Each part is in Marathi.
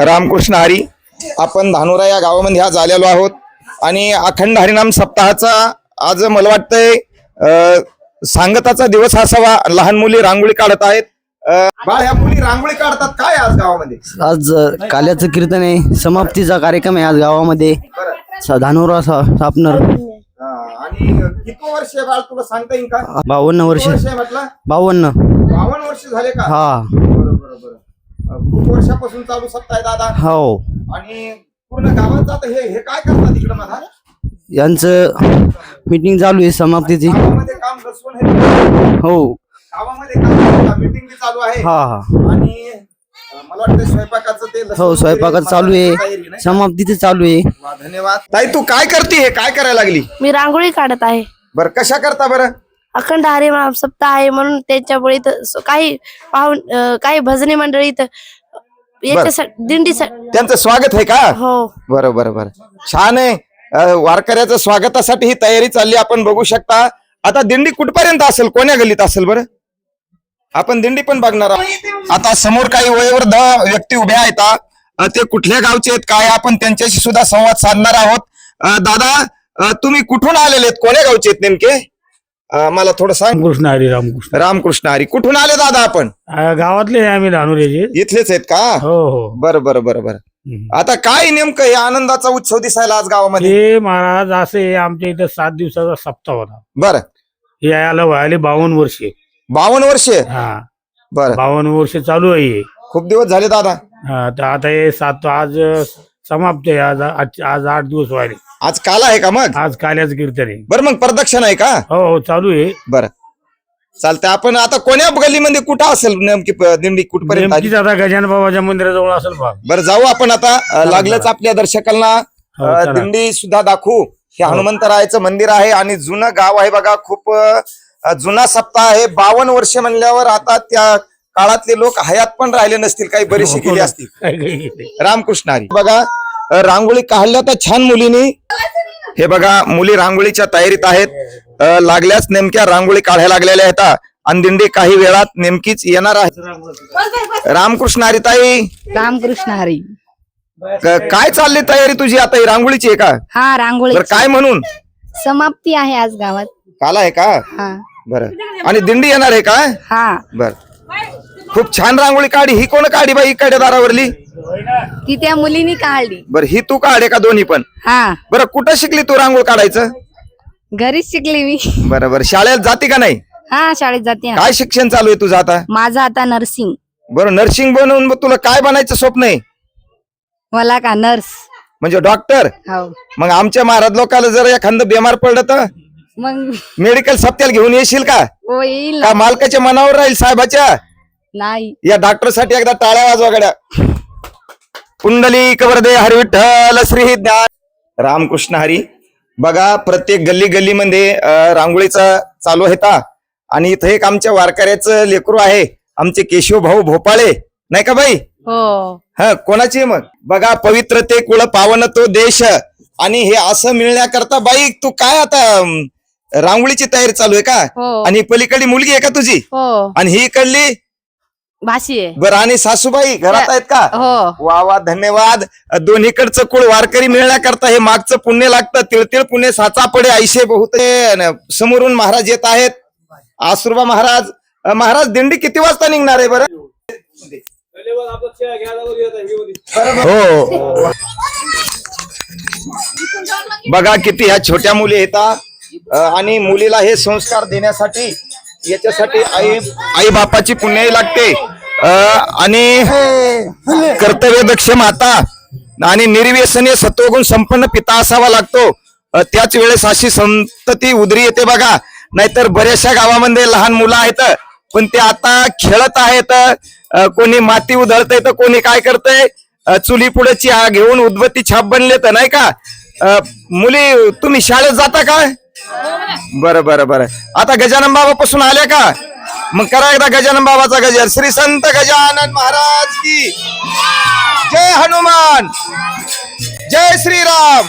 रामकृष्ण हरी. आपण धानोरा या गावामध्ये आज आलेलो आहोत. आणि अखंड हरिनाम सप्ताहाचा आज मला वाटतंय सांगताचा दिवस असावा. लहान मुली रांगोळी काढत आहेत. अं, बाळ ह्या मुली रांगोळी काढतात काय आज गावामध्ये? आज काल्याचं कीर्तन आहे. समाप्तीचा कार्यक्रम आहे आज गावामध्ये. धानोरा स्थापनर आणि किती वर्ष बाळ तुला सांगता येईल का? बावन्न वर्ष. म्हटलं? बावन्न. बावन्न वर्ष झाले का? हा. बरं बरं बरं. अं, खूप वर्षापासून चालू सत्ता आहे दादा. हो. आणि पूर्ण गावात आता हे हे काय करतात इकडं मला यांचं मीटिंग चालू आहे समाप्तीची. गावामध्ये काम बसवून हे हो. गावामध्ये काम मीटिंग चालू आहे. हा हा. आणि मला वाटतं स्वयंपाकाचं ते हो स्वयंपाकात वगैरे चालू आहे? समाप्तीचं चालू आहे. धन्यवाद. ताई तू काय करते हे? काय करायला लागली? मी रांगोळी काढत आहे. बर कशा करता बरं? अखंड हरिनाम सप्ताह आहे म्हणून त्यांच्यामुळे इथं काही पाहून काही भजनी मंडळी इथं याच्यासाठी दिंडीसाठी त्यांचं स्वागत आहे का? हो. बरं बरं छान आहे. वारकऱ्याचं स्वागतासाठी ही तयारी चालली आपण बघू शकता. आता दिंडी कुठपर्यंत असेल? कोण्या गल्लीत असेल बरं? आपण दिंडी पण बघणार आहोत. आता समोर काही वयोवृद्ध व्यक्ती उभ्या आहेत ते कुठल्या गावचे आहेत काय आपण त्यांच्याशी सुद्धा संवाद साधणार आहोत. दादा तुम्ही कुठून आलेले आहेत? कोण्या गावचे आहेत नेमके? अं, मला थोडं सांग. रामकृष्ण हरी रामकृष्ण. रामकृष्ण हरी. कुठून आले दादा आपण? आ, गावातले आहे आम्ही धानुरेचे इथलेच आहेत का? हो हो. बरं बरं बरं बरं. हम्म. आता काय नेमकं हे आनंदाचा उत्सव दिसायला आज गावामध्ये? महाराज असे आमच्या इथं सात दिवसाचा सप्ताह होता. बरं. हे यायला व्हायला बावन्न वर्षे. बावन्न वर्ष? हा. बरं. बावन्न वर्ष चालू आहे हे. खूप दिवस झाले दादा. हा, तर आता हे सात आज समाप्त आहे. आज आज आज आठ दिवस व्हायले. आज काल आहे का मग? आज काल्याचं कीर्तन. आहे बरं मग प्रदक्षिण आहे का? हो हो चालू आहे. बरं. चालतंय आपण आता कोण्या गल्लीमध्ये कुठं असेल नेमकी प- दिंडी कुठपर्यंत आली? नेमकीच आता गजानन बाबाच्या मंदिराजवळ असेल बा. बरं जाऊ आपण आता. अं, लागलंच आपल्या दर्शकांना. हो, अं, चला. दिंडी सुद्धा दाखवू. हे हनुमंतरायाचं मंदिर आहे आणि जुनं गाव आहे बघा खूप अं, जुना सप्ताह आहे. बावन्न वर्ष म्हणल्यावर आता त्या काळातले लोक हयात पण राहिले नसतील काही बरेचसे गेले असतील काय काय गेले. रामकृष्ण हरी. बघा रांगोळी काढल्या तर छान मुलीनी. हे बघा मुली रांगोळीच्या तयारीत आहेत. लागल्याच नेमक्या रांगोळी काढायला लागलेल्या आहेत. आणि दिंडी काही वेळात नेमकीच येणार आहे. रामकृष्ण हरी ताई रामकृष्ण हरी. काय चालली तयारी तुझी आता? ही रांगोळीची आहे का? हा रांगोळी काय म्हणून? समाप्ती आहे आज गावात. काल आहे का? हा. बरं. आणि दिंडी येणार आहे का? हा. बर. खूप छान रांगोळी काढी ही कोण काढी बाई इकडे दारावरली? ती त्या मुलीनी काढली. बरं ही तू काढे का दोन्ही पण. हा. बरं कुठं शिकली तू रांगोळ काढायचं? घरीच शिकली मी. बरं बरं. शाळेत जाते का नाही? हा शाळेत जाते ना. काय शिक्षण चालू आहे तुझं आता? माझं आता नर्सिंग. बरं नर्सिंग बनवून मग तुला काय बनायचं स्वप्न आहे? मला का नर्स. म्हणजे डॉक्टर? हो. मग आमच्या महाराज लोकांना जर एखादं बेमार पडलं तर? मग मेडिकल सप्त्याला घेऊन येशील का? हो येईल ना. का मालकाच्या मनावर राहील साहेबाच्या? नाही. या डॉक्टरसाठी एकदा टाळ्या वाजवा गड्या. कुंडली कवरदे हरी विठ्ठल श्री ज्ञान रामकृष्ण हरी. बघा प्रत्येक गल्ली गल्लीमध्ये रांगोळीचा चालू आहे ता. आणि इथं एक आमच्या वारकऱ्याचं लेकरू आहे. आमचे केशव भाऊ भोपाळे. नाही का बाई? हो. हा कोणाची मग? बघा पवित्र ते कुळ पावन तो देश. आणि हे असं मिळण्याकरता बाई तू काय आता रांगोळीची तयारी चालू आहे का? हो. आणि पलीकडली मुलगी आहे का तुझी? हो. आणि ही इकडली भाशी आहे. बरं आणि सासूबाई घरात आहेत का? हो. वा वा धन्यवाद. दोन्हीकडचं कुळ वारकरी मिळण्याकरता हे मागचं पुण्य लागतं. तिळतिळ पुण्य साचा पडे ऐशे बहुत समोरून महाराज येत आहेत. आसुरबा महाराज महाराज दिंडी किती वाजता निघणार आहे बरं? हो. बघा किती ह्या छोट्या मुली येतात आणि मुलीला हे संस्कार देण्यासाठी याच्यासाठी आई आई बापाची पुण्याई लागते. आणि कर्तव्य दक्ष माता आणि निर्व्यसनीय सत्वगुण संपन्न पिता असावा लागतो. त्याच वेळेस अशी संतती उदरी येते बघा. नाहीतर बऱ्याचशा गावामध्ये लहान मुलं आहेत पण ते आता खेळत आहेत. कोणी माती उधळतय तर कोणी काय करतंय? चुली पुढे घेऊन उदबत्ती छाप बनले तर नाही का? मुली तुम्ही शाळेत जाता का? बरं बरं बरं. आता गजानन बाबा पासून आल्या का? मग करा एकदा गजानन बाबाचा गजर. श्री संत गजानन महाराज की. जय हनुमान. जय श्रीराम.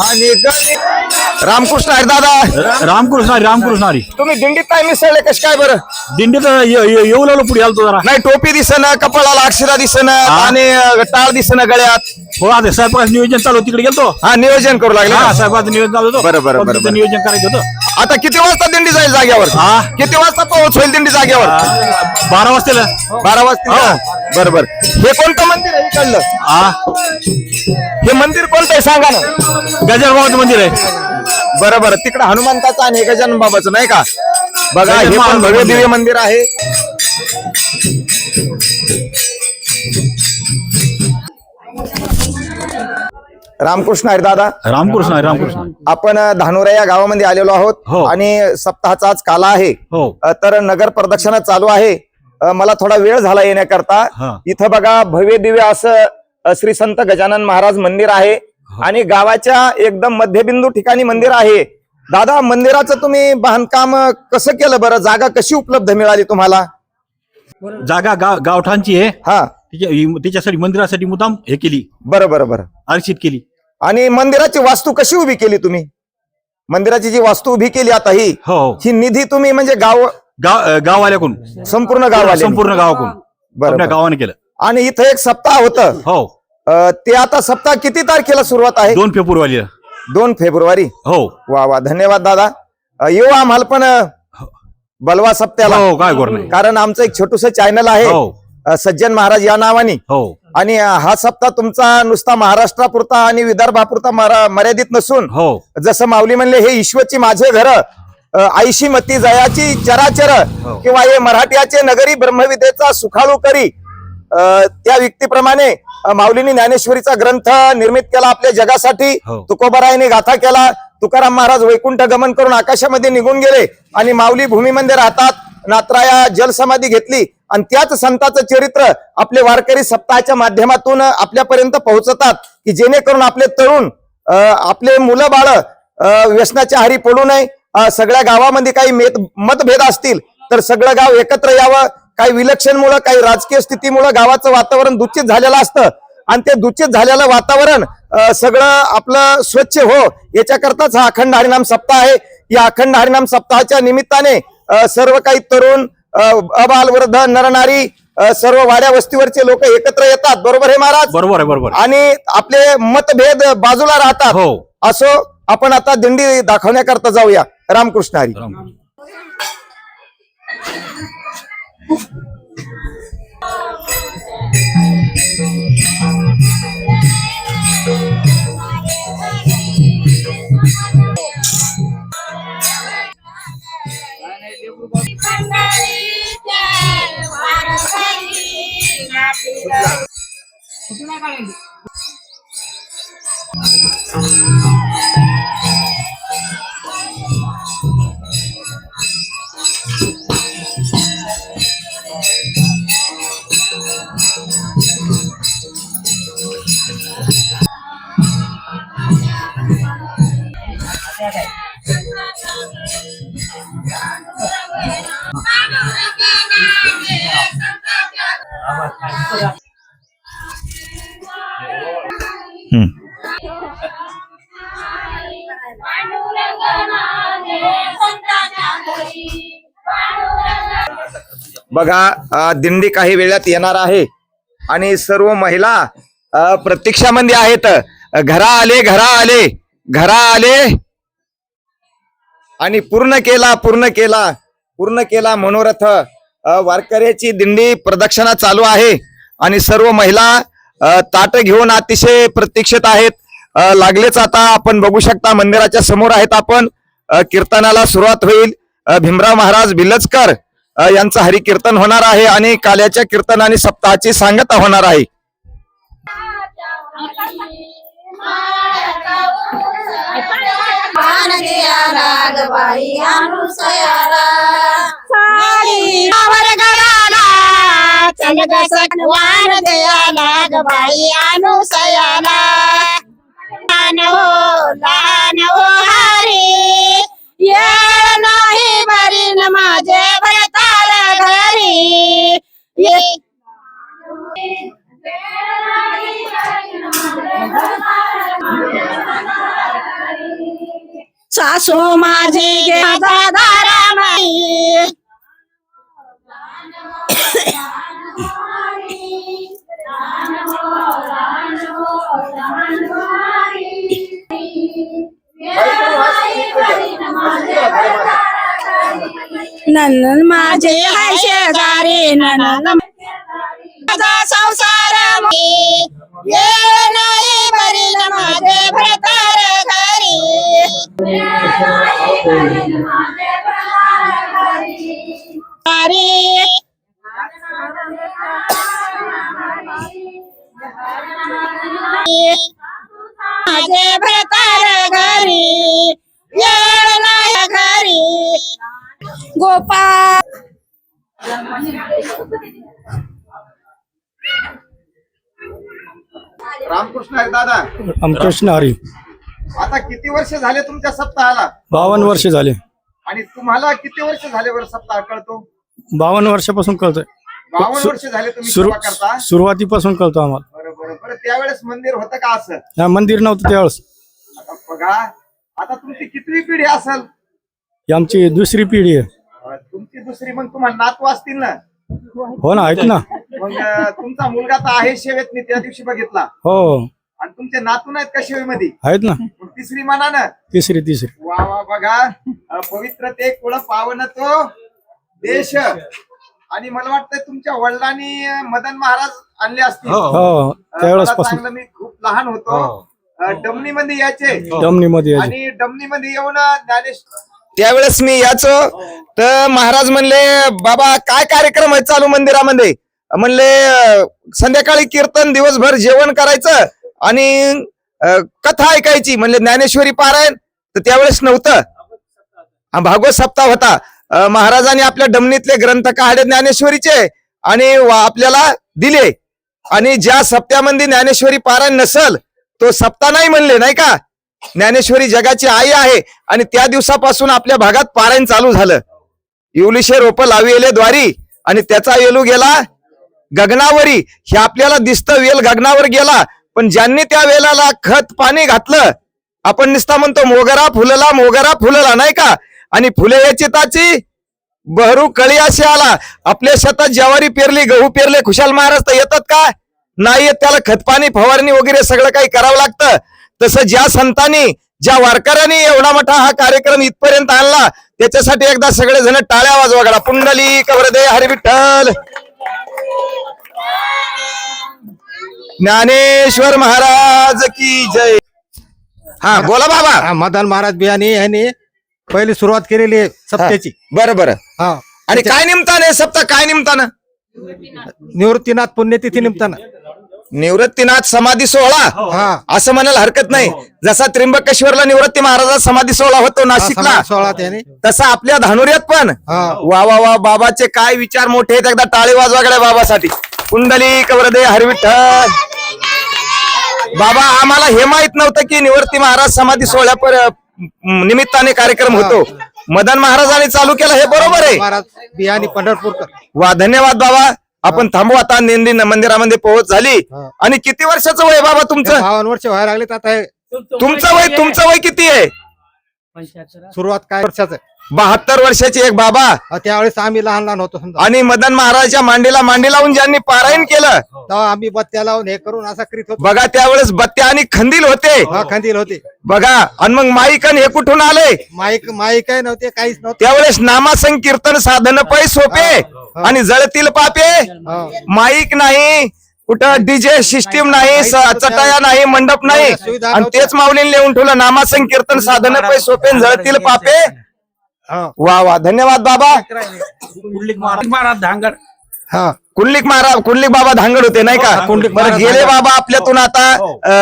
आणि रामकृष्ण हरी दादा रामकृष्ण हरी रामकृष्ण हरी तुम्ही दिंडीत काय मिसळले कश काय बरं दिंडीत ये- ये- येऊ लागलो पुढे आलतो जरा नाही टोपी दिसन कपाळाला अक्षरा दिसन आणि अं, टाळ दिसन गळ्यात हो आता स्वयंपाकाचं नियोजन चालू होतं, तिकडे गेलतो हा नियोजन करू लागले हा ना? साहेबाचं नियोजन चालू होतं बरं, बरं. नियोजन करायचं होतं आता किती वाजता दिंडी जाईल जाग्यावर हा. किती वाजता पोहोच होईल दिंडी जाग्यावर बारा वाजता बारा वाजता बरोबर. हे कोणतं मंदिर आहे इकडलं? हा? हे मंदिर कोणतं आहे? सांगा ना. गजानन बाबाचं मंदिर आहे. बरं बरं तिकडे हनुमंताचं आणि हे गजानन बाबाचं नाही का? बघा हे पण भव्य दिव्य मंदिर आहे. रामकृष्ण हरी दादा. रामकृष्ण हरी रामकृष्ण. आपण धानोरा या गावामध्ये आलेलो आहोत हो. आणि सप्ताहाचा आज काला आहे. हो. अ, तर नगर प्रदक्षिणा चालू आहे. अ, मला थोडा वेळ झाला येण्याकरता. हा. इथं बघा भव्य दिव्य असं अ, श्री संत गजानन महाराज मंदिर आहे. हो. आणि गावाच्या एकदम मध्यबिंदू ठिकाणी मंदिर आहे. दादा मंदिराचं तुम्ही बांधकाम अ, कसं केलं बरं? जागा कशी उपलब्ध मिळाली तुम्हाला? जागा गाव गावठाणची आहे. हा. तिच्या ही- तिच्यासाठी मंदिरासाठी मुद्दाम हे केली. बरं बरं बरं. आरक्षित केली. आणि मंदिराची वास्तू कशी उभी केली तुम्ही? मंदिराची जी वास्तू उभी केली आता ही हो हो. ही निधी तुम्ही म्हणजे गाव गाव अं, गाववाल्याकडून. संपूर्ण गाव संपूर्ण गावाकडून. बरं, आपल्या. गावाने केलं. आणि इथं एक सप्ताह होतं. हो. अ, ते आता सप्ताह किती तारखेला सुरुवात आहे? दोन फेब्रुवारीला. दोन फेब्रुवारी? हो. वा वा. धन्यवाद दादा. अ, येऊ आम्हाला पण अ, बलवा सप्त्याला. हो काय गोर नाही. कारण आमचं एक छोटस चॅनल आहे. हो. सज्जन महाराज या नावाने. हो. आणि हा सप्ताह तुमचा नुसता महाराष्ट्रापुरता आणि विदर्भापुरता मरा- मर्यादित नसून हो. जसं माऊली म्हणले हे ईश्वरची माझे घर आईशी मती जयाची चराचर हो. किंवा हे मराठ्याचे नगरी ब्रह्मविद्येचा सुखाळू करी त्या व्यक्तीप्रमाणे माऊलींनी ज्ञानेश्वरीचा ग्रंथ निर्मित केला आपल्या जगासाठी. हो. तुकोबरायाने गाथा केला. तुकाराम महाराज वैकुंठ गमन करून आकाशामध्ये निघून गेले आणि माऊली भूमीमध्ये राहतात. नात्राया जलसमाधी घेतली. आणि त्याच संताचं चरित्र आपले वारकरी सप्ताहाच्या माध्यमातून आपल्यापर्यंत पोहोचतात की जेणेकरून आपले तरुण आपले मुलं बाळ व्यसनाच्या हारी पडू नये. सगळ्या गावामध्ये काही मेत- मतभेद असतील तर सगळं गाव एकत्र यावं. काही विलक्षण मुळे काही राजकीय स्थितीमुळे गावाचं वातावरण दुचित झालेलं असतं. आणि ते दुचित झालेलं वातावरण सगळं आपलं स्वच्छ हो. याच्याकरताच हा अखंड हरिनाम सप्ताह आहे. या अखंड हरिनाम सप्ताहाच्या निमित्ताने सर्व काही तरुण अबाल वृद्ध नरनारी सर्व वाड्या वस्तीवरचे लोक एकत्र येतात. बरोबर आहे महाराज? बरोबर आहे बरोबर. आणि आपले मतभेद बाजूला राहतात. हो. असो आपण आता दिंडी दाखवण्याकरता जाऊया. रामकृष्ण हरी. बघा दिंडी काही वेळात येणार आहे. आणि सर्व महिला अ, प्रतीक्षामध्ये आहेत. घरा आले घरा आले घरा आले. आणि पूर्ण केला पूर्ण केला पूर्ण केला मनोरथ. वारकऱ्याची दिंडी प्रदक्षिणा चालू आहे आणि सर्व महिला ताट घेऊन अतिशय प्रतीक्षित आहेत. लागलेच आता आपण बघू शकता मंदिराच्या समोर आहेत आपण. कीर्तनाला सुरुवात होईल. भीमराव महाराज बिलजकर अ, यांचं हरिकीर्तन होणार आहे आणि काल्याच्या कीर्तन आणि सप्ताहाची सांगता होणार आहे. साडीवर गळाला चलग सटवार द्याला ग बाई अनुसयाला. लान हो लान हो हरी येळ नाही बरी न माझे भरतार घरी. ये सासू माझी गेला दारा नंदन माझे हाय शेजारी नंदन माझा संसार मी ये नाही बरी माझे भरता माझे भरतार घरी येळ घरी गोपाळ रामकृष्ण आहे दादा. रामकृष्ण हरी. आता किती वर्ष झाले तुमच्या सप्ताहाला? बावन्न वर्ष झाले. आणि तुम्हाला किती वर्ष झाले बरं सप्ताह कळतो? बावन्न वर्षापासून कळतोय. बावन्न वर्ष झाले तुम्ही सुरू सेवा करता? सुरुवातीपासून कळतो आम्हाला. बरं बरं बरं. त्यावेळेस मंदिर होतं का असं? मंदिर नव्हतं त्यावेळेस. आता बघा. आता तुमची कितवी पिढी असेल? ही आमची दुसरी पिढी आहे. अं, तुमची दुसरी मग तुम्हाला नातू असतील ना? हो ना आहेत ना. मग अं, तुमचा मुलगा तर आहे सेवेत मी त्या दिवशी बघितला. हो. आणि तुमचे नातू नाहीत का सेवेमध्ये आहेत ना. तिसरी मानानं? तिसरी तिसरी. वा वा बघा. पवित्र ते कुळ पावन तो देश. आणि मला वाटतं तुमच्या वडिलांनी मदन महाराज आणले असतील. हो. हो. त्यावेळेस पासून. चांगलं मी खूप लहान होतो. डमनी मध्ये यायचे. जमनीमध्ये यायचे. आणि डमनी मध्ये येऊन ज्ञानेश त्यावेळेस मी याचो तर महाराज म्हणले बाबा काय कार्यक्रम आहे चालू मंदिरामध्ये? म्हणले संध्याकाळी कीर्तन दिवसभर जेवण करायचं आणि कथा ऐकायची. म्हणले ज्ञानेश्वरी पारायण तर त्यावेळेस नव्हतं. भागवत सप्ताह होता. महाराजांनी आपल्या डमनीतले ग्रंथ काढले ज्ञानेश्वरीचे आणि वा- आपल्याला दिले. आणि ज्या सप्त्यामध्ये ज्ञानेश्वरी पारायण नसल तो सप्ता नाही म्हणले नाही का? ज्ञानेश्वरी जगाची आई आहे आणि त्या दिवसापासून आपल्या भागात पारायण चालू झालं. इवलिशे रोप लाविले द्वारी आणि त्याचा वेलू गेला गगनावरी. हे आपल्याला दिसतं वेल गगनावर गेला. पण ज्यांनी त्या वेलाला खत पाणी घातलं आपण निसता म्हणतो मोगरा फुलला मोगरा फुलला नाही का? आणि फुले याची ताची बहरू कळी असे आला. आपल्या शेतात ज्वारी पेरली गहू पेरले खुशाल महाराज तर येतात का? नाही येत त्याला खतपाणी फवारणी वगैरे सगळं काही करावं लागतं. तसं ज्या संतांनी ज्या वारकऱ्यांनी एवढा मोठा हा कार्यक्रम इथपर्यंत आणला त्याच्यासाठी एकदा सगळेजण टाळ्या वाजवा पुंडली कवरदे हरिविठ्ठल. ज्ञानेश्वर महाराज की जय. हा बोला बाबा. हा, मदन महाराज बियाणी यांनी पहिली सुरुवात केलेली आहे सप्त्याची बरं बरं. हा. आणि काय निमतानं सप्ताह काय निमतानं? निवृत्तीनाथ पुण्यतिथी निमित्तानं निवृत्तीनाथ समाधी सोहळा? हा असं म्हणायला हरकत नाही. जसा त्र्यंबकेश्वरला निवृत्ती महाराजा समाधी सोहळा होतो हा, नाशिकला सोहळा त्याने. तसा आपल्या धानुर्यात पण. हा. वा वा वा बाबाचे काय विचार मोठे आहेत एकदा टाळे वाजवाकडे बाबासाठी. कुंडली कवरदे हरविठ्ठल. बाबा आम्हाला हे माहीत नव्हतं की निवृत्ती महाराज समाधी सोहळ्या पर निमित्ताने कार्यक्रम होतो. मदन महाराजांनी चालू केला हे बरोबर आहे. महाराज बियाणी पंढरपूरकर. वा धन्यवाद बाबा. आपण थांबू आता नेंदी मंदिरामध्ये पोहोच झाली. आणि किती वर्षाचं वय बाबा तुमचं? वर्ष व्हायला लागले आता हे तुमचं वय तुमचं वय किती आहे? सुरुवात काय वर्षाचं बहात्तर वर्षाचे एक बाबा. त्यावेळेस आम्ही लहान लहान होतो समजा. आणि मदन महाराजच्या मांडीला मांडी लावून ज्यांनी पारायण केलं तेव्हा आम्ही बत्त्या लावून हे करून असा करीत होतो. बघा त्यावेळेस बत्त्या आणि खंदील होते. हा खंदील होते. बघा आणि मग माईकन हे कुठून आले? माईक माईक काय नव्हते काहीच नव्हते. त्यावेळेस नामासंकीर्तन साधन पै सोपे आणि जळतील पापे. माईक नाही कुठं डीजे सिस्टीम नाही स- चटाया नाही मंडप नाही. आणि तेच माऊलीने लिहून ठेवलं नामासंकीर्तन साधन पै सोपे आणि जळतील पापे. वा वा. धन्यवाद बाबा. कुंडलिक महाराज. धांगड. हा. कुंडलिक महाराज कुंडलिक बाबा धांगड होते नाही का? हा, कुंडलिक बरं महाराज गेले. बाबा आपल्यातून आता अ,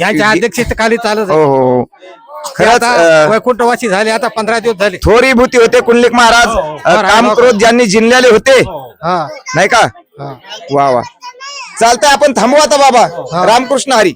यांच्या अध्यक्षतेखाली चालत हो आहे. हो. हो खरंच वैकुंठवासी झाले आता पंधरा दिवस झाले. थोरी भूती होते कुंडलिक महाराज. काम क्रोध ज्यांनी जिंकलेले होते हा. नाही का? हा. वा वा. चालतंय आपण थांबू आता बाबा. रामकृष्ण हरी.